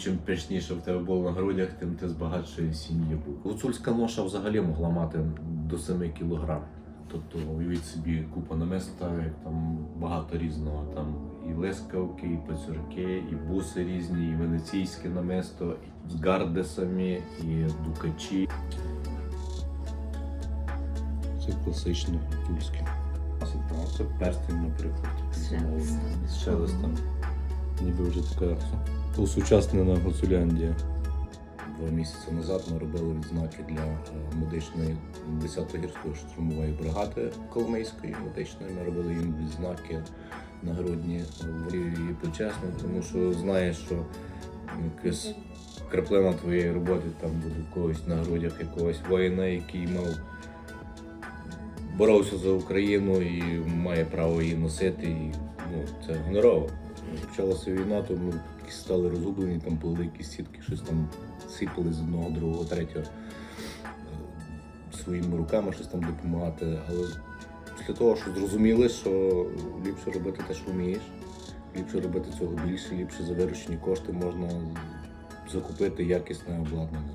чим пишніше в тебе було на грудях, тим ти з багатшої сім'ї був. Гуцульська ноша взагалі могла мати до 7 кілограм. Тобто уявіть собі купа намиста, там багато різного. Там і лескавки, і пацюрки, і буси різні, і венеційське намисто, і гарди самі, і дукачі. Це класично гуцульське. Це перстень, наприклад. З шелестом. Ніби вже така усучаснена гуцуляндія. Два місяці назад ми робили відзнаки для е, медичної 10-ї гірської штурмової бригади Коломийської медичної. Ми робили їм відзнаки нагрудні в і почесно, тому що знаєш, що якась краплина твоєї роботи там буде когось на грудях якогось воїна, який мав боровся за Україну і має право її носити. І, ну, це гонорово. Почалася війна, то ми стали розгублені, там були якісь сітки, щось там сипали з одного, другого, третього е, своїми руками щось там допомагати. Але після того, що зрозуміли, що ліпше робити те, що вмієш, ліпше робити цього більше, ліпше за виручені кошти можна закупити якісне обладнання.